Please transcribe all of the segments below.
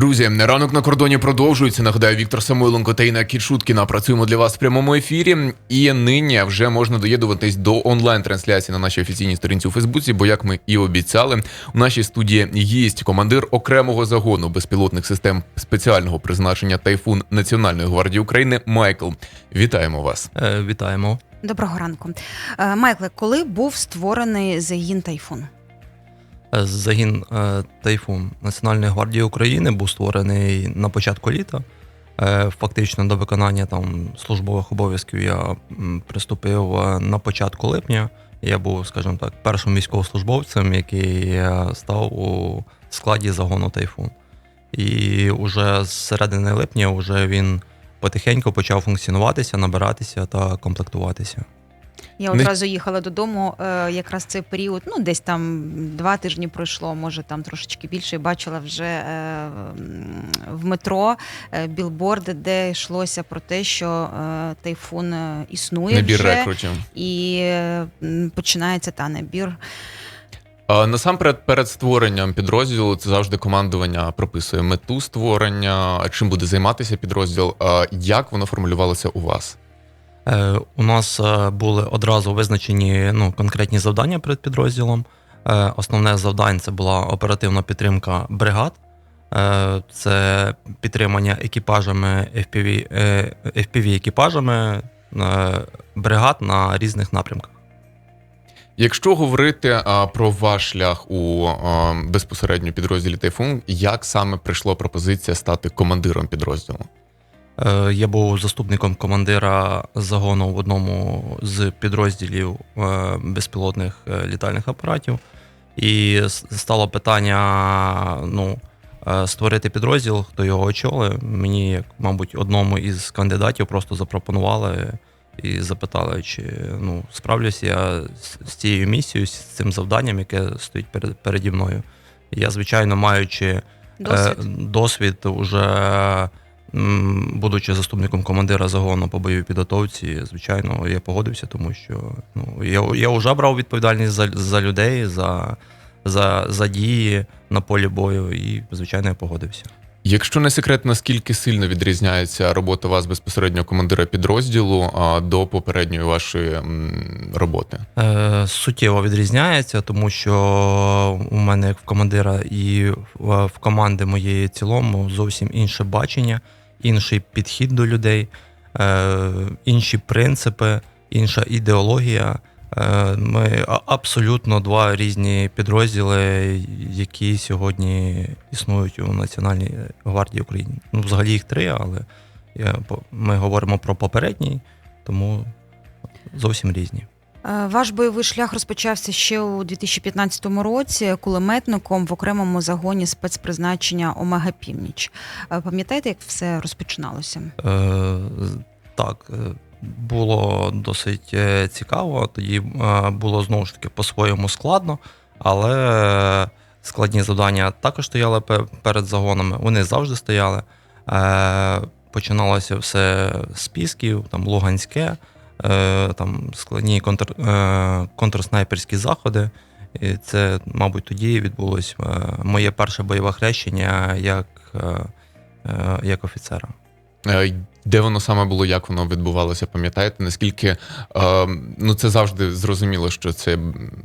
Друзі, ранок на кордоні продовжується. Нагадаю, Віктор Самойленко та Інна Кічуткіна працюємо для вас в прямому ефірі. І нині вже можна доєднуватись до онлайн-трансляції на нашій офіційній сторінці у Фейсбуці. Бо, як ми і обіцяли, у нашій студії є командир окремого загону безпілотних систем спеціального призначення Тайфун Національної гвардії України Майкл. Вітаємо вас. Е, Вітаємо. Доброго ранку. Е, Майкле, коли був створений загін Тайфун? Загін е, Тайфун Національної гвардії України був створений на початку літа. Е, Фактично до виконання там службових обов'язків я приступив е, на початку липня. Я був, скажімо так, першим військовослужбовцем, який став у складі загону Тайфун. І вже з середини липня вже він потихеньку почав функціонуватися, набиратися та комплектуватися. Я Не- одразу їхала додому. е, Якраз цей період, ну десь там два тижні пройшло, може там трошечки більше. і бачила вже е, в метро е, білборди, де йшлося про те, що тайфун існує Набір вже, рекрутів. і починається та набір. Насамперед, перед створенням підрозділу це завжди командування прописує мету створення, чим буде займатися підрозділ. Як воно формулювалося у вас? Е, У нас е, були одразу визначені ну, конкретні завдання перед підрозділом. Е, Основне завдання це була оперативна підтримка бригад, це підтримання екіпажами FPV, FPV екіпажами бригад на різних напрямках. Якщо говорити а, про ваш шлях у а, безпосередньо підрозділі Тайфун, як саме прийшла пропозиція стати командиром підрозділу? Е, Я був заступником командира загону в одному з підрозділів е, безпілотних е, літальних апаратів. І стало питання ну, створити підрозділ, хто його очолив. Мені, як, мабуть, одному із кандидатів просто запропонували і запитали, чи ну, справлюсь я з, цією місією, з цим завданням, яке стоїть перед, переді мною. Я, звичайно, маючи Досвід. Е, досвід уже будучи заступником командира загону по бойовій підготовці, звичайно, я погодився, тому що ну, я, я вже брав відповідальність за, за людей, за, за, за дії на полі бою, і, звичайно, я погодився. Якщо не секрет, наскільки сильно відрізняється робота вас безпосередньо командира підрозділу до попередньої вашої роботи? Е, суттєво відрізняється, тому що у мене як в командира і в команди моєї цілому зовсім інше бачення, інший підхід до людей, е, інші принципи, інша ідеологія. Е, Ми абсолютно два різні підрозділи, які сьогодні існують у Національній гвардії України. Ну, взагалі їх три, але ми говоримо про попередній, тому зовсім різні. Е, Ваш бойовий шлях розпочався ще у 2015 році кулеметником в окремому загоні спецпризначення Омега Північ. Е, Пам'ятаєте, як все розпочиналося? Е, так, е, було досить цікаво. Тоді було знову ж таки по-своєму складно, але складні завдання також стояли перед загонами. Вони завжди стояли. Е, Починалося все з пісків, там Луганське, там складні контр, е, контрснайперські заходи. І це, мабуть, тоді відбулось е, моє перше бойове хрещення як, е, е, як офіцера. Е, Де воно саме було, як воно відбувалося, пам'ятаєте? Наскільки е, ну це завжди зрозуміло, що це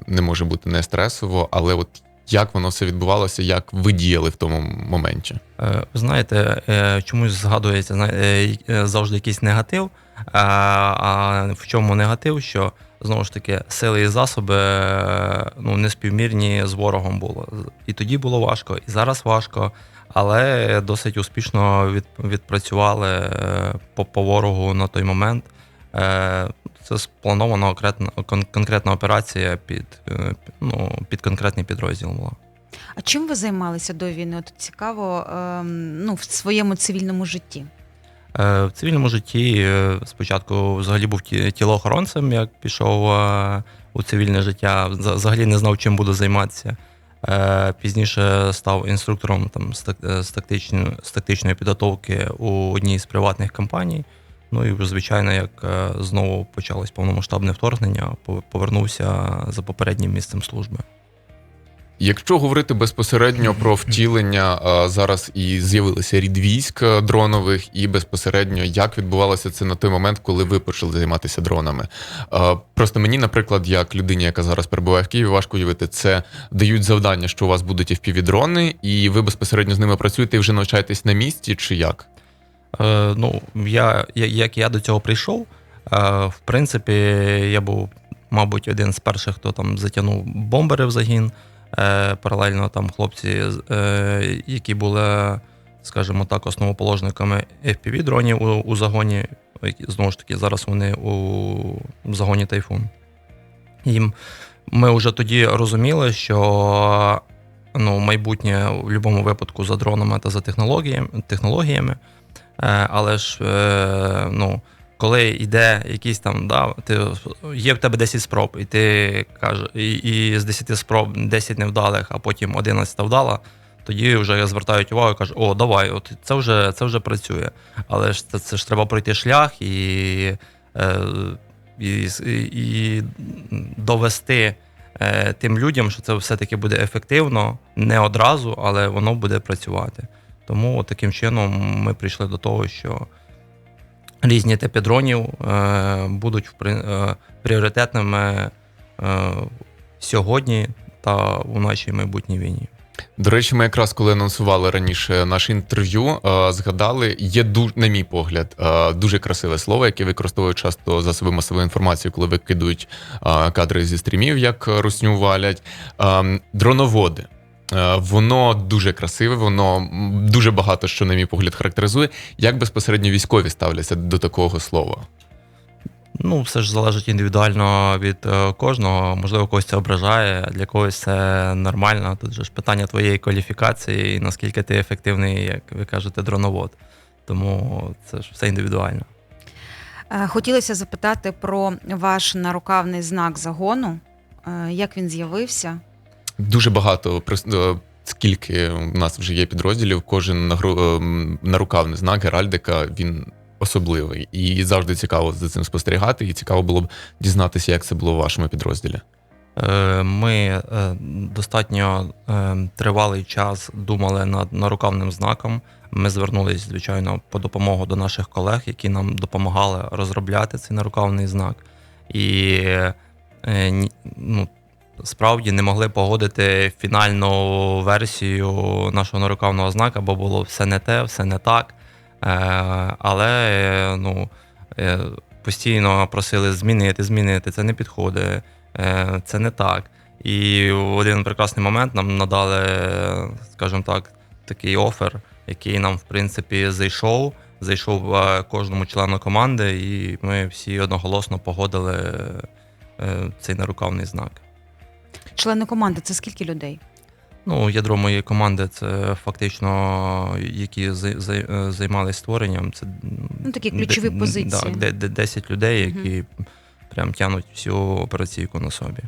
не може бути не стресово, але от як воно все відбувалося, як ви діяли в тому моменті? Е, знаєте, е, чомусь згадується е, завжди якийсь негатив. А, в чому негатив? Що знову ж таки сили і засоби ну, неспівмірні з ворогом було. І тоді було важко, і зараз важко, але досить успішно від, відпрацювали по, по ворогу на той момент. Е, Це спланована конкретна, конкретна операція під, е, ну, під конкретний підрозділ була. А чим ви займалися до війни? От цікаво ем, ну, в своєму цивільному житті. Е, В цивільному житті спочатку взагалі був ті- тілоохоронцем, як пішов у цивільне життя. Вза- Взагалі не знав, чим буду займатися. Пізніше став інструктором там, з, тактичної, з тактичної підготовки у одній з приватних компаній. Ну і вже, звичайно, як е, знову почалось повномасштабне вторгнення, повернувся за попереднім місцем служби. Якщо говорити безпосередньо про втілення, зараз і з'явилися рід військ дронових, і безпосередньо як відбувалося це на той момент, коли ви почали займатися дронами. Просто мені, наприклад, як людині, яка зараз перебуває в Києві, важко уявити, це дають завдання, що у вас будуть FPV-дрони, і ви безпосередньо з ними працюєте і вже навчаєтесь на місці, чи як? Е, ну, я, як я до цього прийшов, е, в принципі, я був, мабуть, один з перших, хто там затягнув бомбери в загін. Е, паралельно там хлопці, які були, скажімо так, основоположниками FPV-дронів у, у загоні. Знову ж таки, зараз вони у, загоні Тайфун. Їм ми вже тоді розуміли, що ну, майбутнє в будь-якому випадку за дронами та за технологіями, технологіями. Е, але ж е, ну, коли йде якийсь там, да, ти, є в тебе 10 спроб, і ти кажеш, і, і з 10 спроб 10 невдалих, а потім 11 вдала, тоді вже звертають увагу і кажуть, о, давай, от це вже, це вже працює. Але ж це, це ж треба пройти шлях і, е, і, і, довести тим людям, що це все-таки буде ефективно, не одразу, але воно буде працювати. Тому таким чином ми прийшли до того, що різні типи дронів е, будуть е, пріоритетними е, сьогодні та у нашій майбутній війні. До речі, ми якраз коли анонсували раніше наше інтерв'ю, згадали, є ду, на мій погляд, дуже красиве слово, яке використовують часто засоби масової інформації, коли викидують кадри зі стрімів, як русню валять. Е, Дроноводи. Е, Воно дуже красиве, воно дуже багато що, на мій погляд, характеризує. Як безпосередньо військові ставляться до такого слова? Ну, все ж залежить індивідуально від е, кожного. Можливо, когось це ображає, для когось це нормально. Тут же ж питання твоєї кваліфікації і наскільки ти ефективний, як ви кажете, дроновод. Тому це ж все індивідуально. Е, Хотілося запитати про ваш нарукавний знак загону. Як він з'явився? Дуже багато е, скільки у нас вже є підрозділів, кожен нагру- ем, нарукавний знак Геральдика він особливий. І завжди цікаво за цим спостерігати, і цікаво було б дізнатися, як це було в вашому підрозділі. Е, Ми е, достатньо тривалий час думали над нарукавним знаком. Ми звернулись, звичайно, по допомогу до наших колег, які нам допомагали розробляти цей нарукавний знак. І ну, справді не могли погодити фінальну версію нашого нарукавного знака, бо було все не те, все не так. Е, Але ну, е, постійно просили змінити, змінити, це не підходить. Е, це не так. І в один прекрасний момент нам надали, скажімо так, такий офер, який нам, в принципі, зайшов. Зайшов кожному члену команди, і ми всі одноголосно погодили цей нарукавний знак. Члени команди це скільки людей? Ну, ядро моєї команди це фактично, які е, займалися створенням. Це Ну, такі ключові де- позиції. Так, де, де 10 людей, які які прям тянуть всю операційку на собі.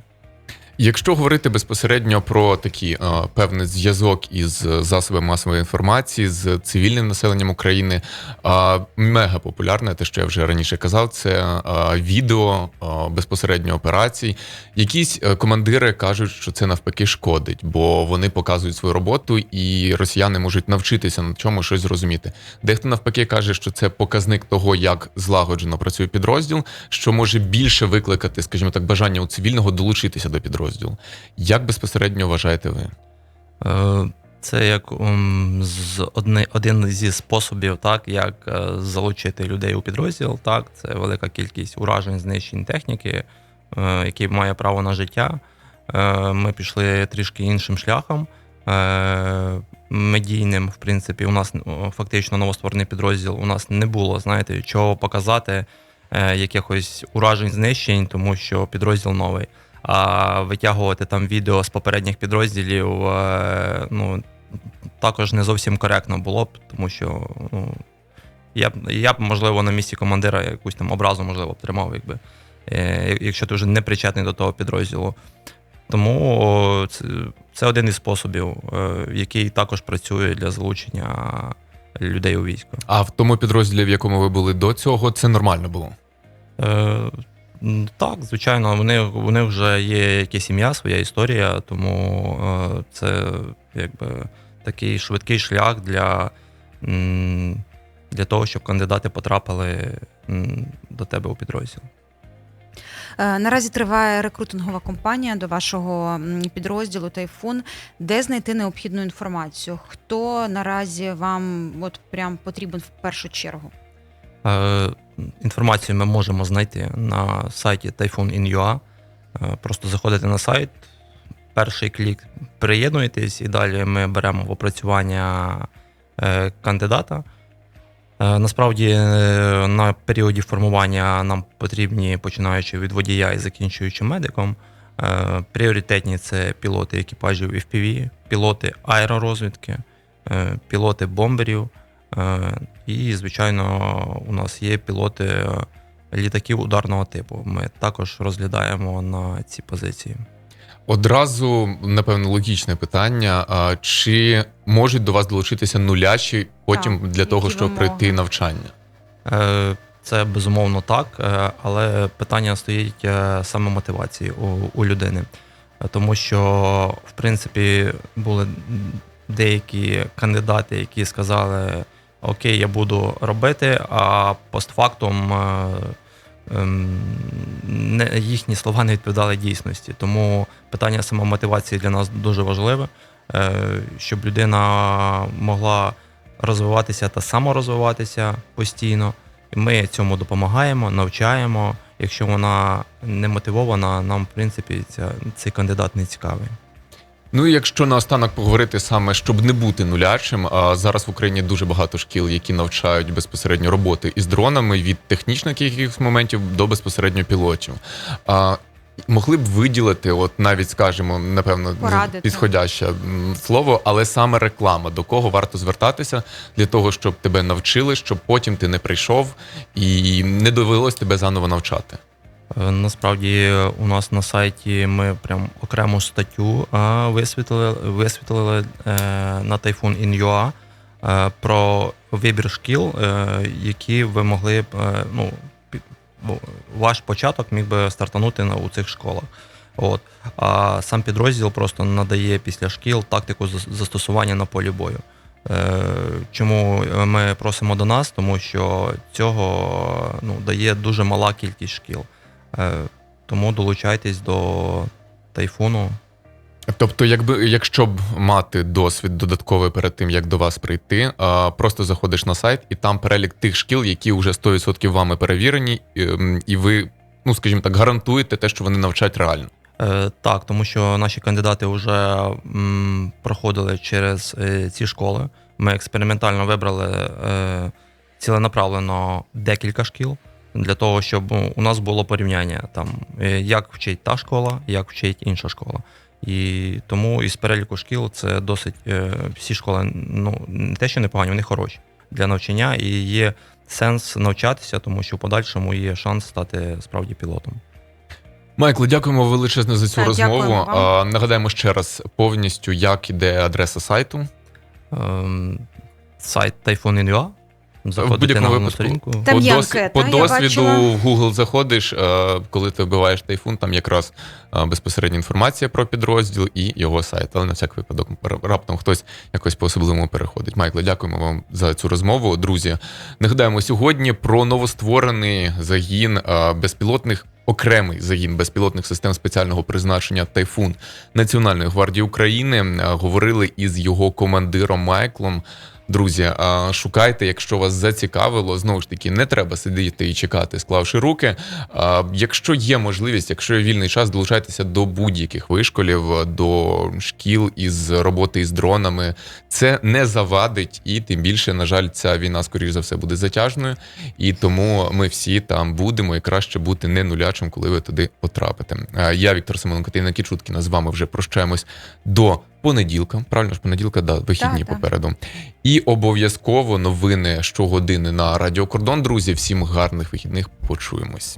Якщо говорити безпосередньо про такий е, певний зв'язок із засобами масової інформації з цивільним населенням України, е, мега популярне, те, що я вже раніше казав, це е, відео е, безпосередньо операцій. Якісь е, командири кажуть, що це навпаки шкодить, бо вони показують свою роботу, і росіяни можуть навчитися на чому щось зрозуміти. Дехто навпаки каже, що це показник того, як злагоджено працює підрозділ, що може більше викликати, скажімо так, бажання у цивільного долучитися до підрозділу. Як безпосередньо вважаєте ви? Е, Це як з одни, один зі способів, так, як е, залучити людей у підрозділ. Так, це велика кількість уражень, знищень техніки, е, який має право на життя. Ми пішли трішки іншим шляхом. Медійним, в принципі, у нас фактично новостворений підрозділ. У нас не було, знаєте, чого показати якихось уражень, знищень, тому що підрозділ новий. А витягувати там відео з попередніх підрозділів е, ну, також не зовсім коректно було б, тому що ну, я б, я б, можливо, на місці командира якусь там образу, можливо, б тримав, якби, е, якщо ти вже не причетний до того підрозділу. Тому це, це один із способів, е, який також працює для залучення людей у військо. А в тому підрозділі, в якому ви були до цього, це нормально було. Е, Так, звичайно, вони, них вже є якась ім'я, своя історія, тому е, це якби такий швидкий шлях для, для того, щоб кандидати потрапили до тебе у підрозділ. Е, Наразі триває рекрутингова кампанія до вашого підрозділу Тайфун. Де знайти необхідну інформацію? Хто наразі вам от прям потрібен в першу чергу? Е, Інформацію ми можемо знайти на сайті Typhoon.in.ua. Е, Просто заходите на сайт, перший клік приєднуєтесь, і далі ми беремо в опрацювання е, кандидата. Насправді на періоді формування нам потрібні, починаючи від водія і закінчуючи медиком. Пріоритетні це пілоти екіпажів FPV, пілоти аеророзвідки, пілоти бомберів. Е, І, звичайно, у нас є пілоти е, літаків ударного типу. Ми також розглядаємо на ці позиції. Одразу, напевно, логічне питання: а, чи можуть до вас долучитися нулячі потім Так, для того, щоб вимоги? пройти навчання? Е, Це безумовно так, але питання стоїть саме мотивації у, у людини. Тому що, в принципі, були деякі кандидати, які сказали: Окей, я буду робити, а постфактум е, ем, не, їхні слова не відповідали дійсності. Тому питання самомотивації для нас дуже важливе, е, щоб людина могла розвиватися та саморозвиватися постійно. Ми цьому допомагаємо, навчаємо. Якщо вона не мотивована, нам, в принципі, ця, цей кандидат не цікавий. Ну і якщо наостанок поговорити саме, щоб не бути нулячим, а зараз в Україні дуже багато шкіл, які навчають безпосередньо роботи із дронами від технічних якихось моментів до безпосередньо пілотів. А могли б виділити, от навіть скажімо, напевно, Порадити. підходяще слово, але саме реклама, до кого варто звертатися для того, щоб тебе навчили, щоб потім ти не прийшов і не довелось тебе заново навчати. Е, Насправді у нас на сайті ми прям окрему статтю висвітлили, висвітлили е, на Typhoon.in.ua е, про вибір шкіл, які ви могли б, е, ну, ваш початок міг би стартанути у цих школах. От. А сам підрозділ просто надає після шкіл тактику застосування на полі бою. Чому ми просимо до нас? Тому що цього ну, дає дуже мала кількість шкіл. Е, Тому долучайтесь до тайфуну. Тобто, якби якщо б мати досвід додатковий перед тим, як до вас прийти, просто заходиш на сайт, і там перелік тих шкіл, які вже 100% вами перевірені, і, ви, ну скажімо так, гарантуєте те, що вони навчать реально. Е, Так, тому що наші кандидати вже проходили через е, ці школи. Ми експериментально вибрали ціленаправлено декілька шкіл для того, щоб ну, у нас було порівняння там, е, як вчить та школа, як вчить інша школа. І тому із переліку шкіл це досить е, всі школи, ну не те, що непогані, вони хороші для навчання, і є сенс навчатися, тому що в подальшому є шанс стати справді пілотом. Майкло, дякуємо величезне за цю Так, розмову. вам. Нагадаємо ще раз повністю, як іде адреса сайту. Ем, сайт Typhoon.in.ua. В Заходите будь-якому на головну випадку. сторінку. Там по є дос- анкета, по я досвіду бачила. в Google заходиш, е, коли ти вбиваєш тайфун, там якраз е, безпосередня інформація про підрозділ і його сайт. Але на всяк випадок раптом хтось якось по особливому переходить. Майкле, дякуємо вам за цю розмову. Друзі, нагадаємо сьогодні про новостворений загін е, безпілотних. Окремий загін безпілотних систем спеціального призначення Тайфун Національної гвардії України Е, говорили із його командиром Майклом. Друзі, шукайте, якщо вас зацікавило, знову ж таки, не треба сидіти і чекати, склавши руки. Якщо є можливість, якщо є вільний час, долучайтеся до будь-яких вишколів, до шкіл із роботи із дронами. Це не завадить, і тим більше, на жаль, ця війна, скоріш за все, буде затяжною. І тому ми всі там будемо, і краще бути не нулячим, коли ви туди потрапите. Я Віктор Семененко, Тина Кічуткіна. З вами вже прощаємось до понеділка. Правильно ж понеділка, да, вихідні Так, так. попереду. І обов'язково новини щогодини на Радіо Кордон. Друзі, всім гарних вихідних. Почуємось.